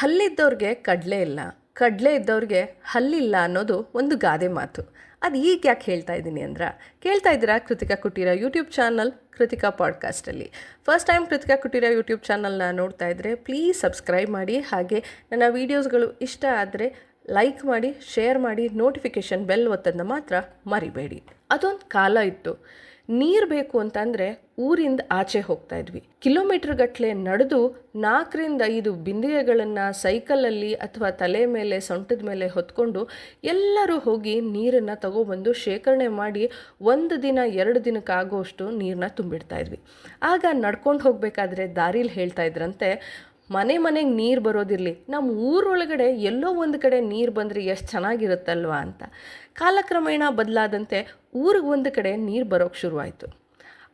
ಹಲ್ಲಿದ್ದವ್ರಿಗೆ ಕಡಲೆ ಇಲ್ಲ. ಕಡಲೆ ಇದ್ದವ್ರಿಗೆ ಹಲ್ಲಿಲ್ಲ ಅನ್ನೋದು ಒಂದು ಗಾದೆ ಮಾತು. ಅದು ಈಗ ಯಾಕೆ ಹೇಳ್ತಾ ಇದ್ದೀನಿ ಅಂದ್ರೆ, ಕೇಳ್ತಾ ಇದ್ದೀರಾ Krithika Kuteera YouTube channel Krithika ಪಾಡ್ಕಾಸ್ಟಲ್ಲಿ first time Krithika Kuteera YouTube ಚಾನಲ್ನ ನೋಡ್ತಾ ಇದ್ದರೆ ಪ್ಲೀಸ್ ಸಬ್ಸ್ಕ್ರೈಬ್ ಮಾಡಿ, ಹಾಗೆ ನನ್ನ ವೀಡಿಯೋಸ್ಗಳು ಇಷ್ಟ ಆದರೆ ಲೈಕ್ ಮಾಡಿ ಶೇರ್ ಮಾಡಿ ನೋಟಿಫಿಕೇಷನ್ ಬೆಲ್ ಒತ್ತೋದನ್ನ ಮಾತ್ರ ಮರಿಬೇಡಿ. ಅದೊಂದು ಕಾಲ ಇತ್ತು. ನೀರು ಬೇಕು ಅಂತಂದರೆ ಊರಿಂದ ಆಚೆ ಹೋಗ್ತಾ ಇದ್ವಿ. ಕಿಲೋಮೀಟರ್ ಗಟ್ಟಲೆ ನಡೆದು ನಾಲ್ಕರಿಂದ ಐದು ಬಿಂದಿಗೆಗಳನ್ನು ಸೈಕಲಲ್ಲಿ ಅಥವಾ ತಲೆ ಮೇಲೆ, ಸೊಂಟದ ಮೇಲೆ ಹೊತ್ಕೊಂಡು ಎಲ್ಲರೂ ಹೋಗಿ ನೀರನ್ನು ತಗೊಬಂದು ಶೇಖರಣೆ ಮಾಡಿ ಒಂದು ದಿನ, ಎರಡು ದಿನಕ್ಕೆ ಆಗೋಷ್ಟು ನೀರನ್ನ ತುಂಬಿಡ್ತಾ ಇದ್ವಿ. ಆಗ ನಡ್ಕೊಂಡು ಹೋಗಬೇಕಾದ್ರೆ ದಾರಿಲಿ ಹೇಳ್ತಾ ಇದ್ರಂತೆ ಮನೆ ಮನೆಗೆ ನೀರು ಬರೋದಿರಲಿ ನಮ್ಮ ಊರೊಳಗಡೆ ಎಲ್ಲೋ ಒಂದು ಕಡೆ ನೀರು ಬಂದರೆ ಎಷ್ಟು ಚೆನ್ನಾಗಿರುತ್ತಲ್ವಾ ಅಂತ. ಕಾಲಕ್ರಮೇಣ ಬದಲಾದಂತೆ ಊರಿಗೆ ಒಂದು ಕಡೆ ನೀರು ಬರೋಕ್ಕೆ ಶುರುವಾಯಿತು.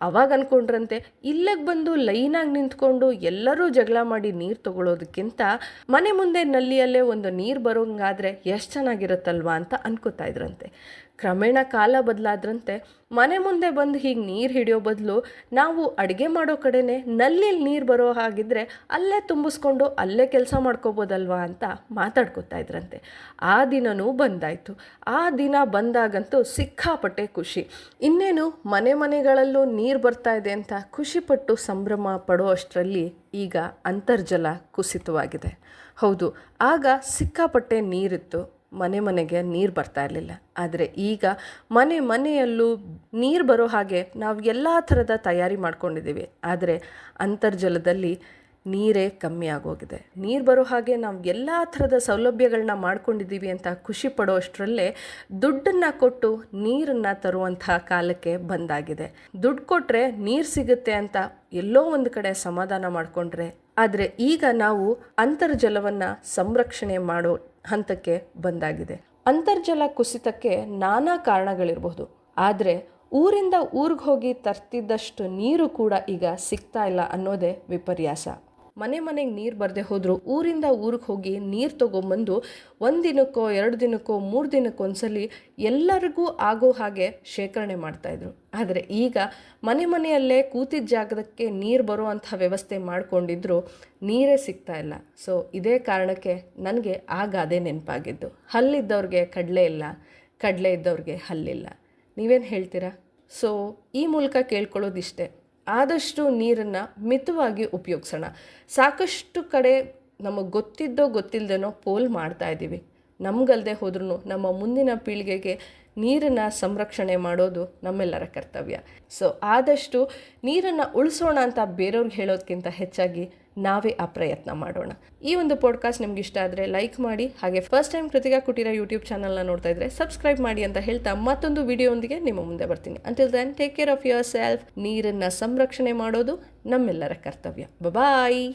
ಅವಾಗ ಅಂದ್ಕೊಂಡ್ರಂತೆ ಇಲ್ಲಿಗೆ ಬಂದು ಲೈನಾಗಿ ನಿಂತ್ಕೊಂಡು ಎಲ್ಲರೂ ಜಗಳ ಮಾಡಿ ನೀರು ತಗೊಳ್ಳೋದಕ್ಕಿಂತ ಮನೆ ಮುಂದೆ ನಲ್ಲಿಯಲ್ಲೇ ಒಂದು ನೀರು ಬರೋಂಗಾದರೆ ಎಷ್ಟು ಚೆನ್ನಾಗಿರುತ್ತಲ್ವಾ ಅಂತ ಅನ್ಕೋತಾ ಇದ್ರಂತೆ. ಕ್ರಮೇಣ ಕಾಲ ಬದಲಾದ್ರಂತೆ ಮನೆ ಮುಂದೆ ಬಂದು ಹೀಗೆ ನೀರು ಹಿಡಿಯೋ ಬದಲು ನಾವು ಅಡುಗೆ ಮಾಡೋ ಕಡೆನೇ ನಲ್ಲಿಲ್ಲಿ ನೀರು ಬರೋ ಹಾಗಿದ್ರೆ ಅಲ್ಲೇ ತುಂಬಿಸ್ಕೊಂಡು ಅಲ್ಲೇ ಕೆಲಸ ಮಾಡ್ಕೋಬೋದಲ್ವಾ ಅಂತ ಮಾತಾಡ್ಕೋತಾ ಇದ್ರಂತೆ. ಆ ದಿನವೂ ಬಂದಾಯಿತು. ಆ ದಿನ ಬಂದಾಗಂತೂ ಸಿಕ್ಕಾಪಟ್ಟೆ ಖುಷಿ. ಇನ್ನೇನು ಮನೆ ಮನೆಗಳಲ್ಲೂ ನೀರು ಬರ್ತಾ ಇದೆ ಅಂತ ಖುಷಿಪಟ್ಟು ಸಂಭ್ರಮ ಪಡೋ ಅಷ್ಟರಲ್ಲಿ ಈಗ ಅಂತರ್ಜಲ ಕುಸಿತವಾಗಿದೆ. ಹೌದು, ಆಗ ಸಿಕ್ಕಾಪಟ್ಟೆ ನೀರಿತ್ತು. ಮನೆ ಮನೆಗೆ ನೀರು ಬರ್ತಾ ಇರಲಿಲ್ಲ. ಆದರೆ ಈಗ ಮನೆ ಮನೆಯಲ್ಲೂ ನೀರು ಬರೋ ಹಾಗೆ ನಾವು ಎಲ್ಲ ಥರದ ತಯಾರಿ ಮಾಡ್ಕೊಂಡಿದ್ದೀವಿ ಆದರೆ ಅಂತರ್ಜಲದಲ್ಲಿ ನೀರೇ ಕಮ್ಮಿ ಆಗೋಗಿದೆ. ನೀರು ಬರೋ ಹಾಗೆ ನಾವು ಎಲ್ಲ ಥರದ ಸೌಲಭ್ಯಗಳನ್ನ ಮಾಡ್ಕೊಂಡಿದ್ದೀವಿ ಅಂತ ಖುಷಿ ಪಡೋ ಅಷ್ಟರಲ್ಲೇ ದುಡ್ಡನ್ನು ಕೊಟ್ಟು ನೀರನ್ನು ತರುವಂತಹ ಕಾಲಕ್ಕೆ ಬಂದಾಗಿದೆ. ದುಡ್ಡು ಕೊಟ್ಟರೆ ನೀರು ಸಿಗುತ್ತೆ ಅಂತ ಎಲ್ಲೋ ಒಂದು ಕಡೆ ಸಮಾಧಾನ ಮಾಡಿಕೊಂಡ್ರೆ ಆದರೆ ಈಗ ನಾವು ಅಂತರ್ಜಲವನ್ನು ಸಂರಕ್ಷಣೆ ಮಾಡೋ ಹಂತಕ್ಕೆ ಬಂದಾಗಿದೆ. ಅಂತರ್ಜಲ ಕುಸಿತಕ್ಕೆ ನಾನಾ ಕಾರಣಗಳಿರಬಹುದು ಆದರೆ ಊರಿಂದ ಊರಿಗೆ ಹೋಗಿ ತರ್ತಿದ್ದಷ್ಟು ನೀರು ಕೂಡ ಈಗ ಸಿಗ್ತಾ ಇಲ್ಲ ಅನ್ನೋದೇ ವಿಪರ್ಯಾಸ. ಮನೆ ಮನೆಗೆ ನೀರು ಬರದೆ ಹೋದರು, ಊರಿಂದ ಊರಿಗೆ ಹೋಗಿ ನೀರು ತೊಗೊಂಬಂದು ಒಂದು ದಿನಕ್ಕೋ ಎರಡು ದಿನಕ್ಕೋ, ಮೂರು ದಿನಕ್ಕೊಂದ್ಸಲಿ ಎಲ್ಲರಿಗೂ ಆಗೋ ಹಾಗೆ ಶೇಖರಣೆ ಮಾಡ್ತಾಯಿದ್ರು ಆದರೆ ಈಗ ಮನೆ ಮನೆಯಲ್ಲೇ ಕೂತಿದ್ದ ಜಾಗಕ್ಕೆ ನೀರು ಬರೋ ಅಂಥ ವ್ಯವಸ್ಥೆ ಮಾಡಿಕೊಂಡಿದ್ರು, ನೀರೇ ಸಿಗ್ತಾ ಇಲ್ಲ. ಸೊ, ಇದೇ ಕಾರಣಕ್ಕೆ ನನಗೆ ಆ ಅದೇ ನೆನಪಾಗಿದ್ದು. ಹಲ್ಲಿದ್ದವ್ರಿಗೆ ಕಡಲೆ ಇಲ್ಲ, ಕಡಲೆ ಇದ್ದವ್ರಿಗೆ ಹಲ್ಲಿಲ್ಲ. ನೀವೇನು ಹೇಳ್ತೀರಾ? ಸೊ, ಈ ಮೂಲಕ ಕೇಳ್ಕೊಳ್ಳೋದಿಷ್ಟೇ. ಆದಷ್ಟು ನೀರನ್ನು ಮಿತವಾಗಿ ಉಪಯೋಗಿಸೋಣ. ಸಾಕಷ್ಟು ಕಡೆ ನಮಗೆ ಗೊತ್ತಿದ್ದೋ ಗೊತ್ತಿಲ್ಲದೇನೋ ಪೋಲ್ ಮಾಡ್ತಾ ಇದ್ದೀವಿ ನಮಗಲ್ಲದೆ ಹೋದ್ರೂ ನಮ್ಮ ಮುಂದಿನ ಪೀಳಿಗೆಗೆ ನೀರನ್ನು ಸಂರಕ್ಷಣೆ ಮಾಡೋದು ನಮ್ಮೆಲ್ಲರ ಕರ್ತವ್ಯ. ಸೊ ಆದಷ್ಟು ನೀರನ್ನು ಉಳಿಸೋಣ ಅಂತ ಬೇರೆಯವ್ರಿಗೆ ಹೇಳೋದಕ್ಕಿಂತ ಹೆಚ್ಚಾಗಿ ನಾವೇ ಆ ಪ್ರಯತ್ನ ಮಾಡೋಣ. ಈ ಒಂದು ಪಾಡ್ಕಾಸ್ಟ್ ನಿಮ್ಗೆ ಇಷ್ಟ ಆದರೆ ಲೈಕ್ ಮಾಡಿ, ಹಾಗೆ first time Krithika Kuteera YouTube ಚಾನಲ್ನ ನೋಡ್ತಾ ಇದ್ರೆ ಸಬ್ಸ್ಕ್ರೈಬ್ ಮಾಡಿ ಅಂತ ಹೇಳ್ತಾ ಮತ್ತೊಂದು ವಿಡಿಯೋಂದಿಗೆ ನಿಮ್ಮ ಮುಂದೆ ಬರ್ತೀನಿ. Until then take care of yourself ನೀರನ್ನು ಸಂರಕ್ಷಣೆ ಮಾಡೋದು ನಮ್ಮೆಲ್ಲರ ಕರ್ತವ್ಯ. ಬಾಯ್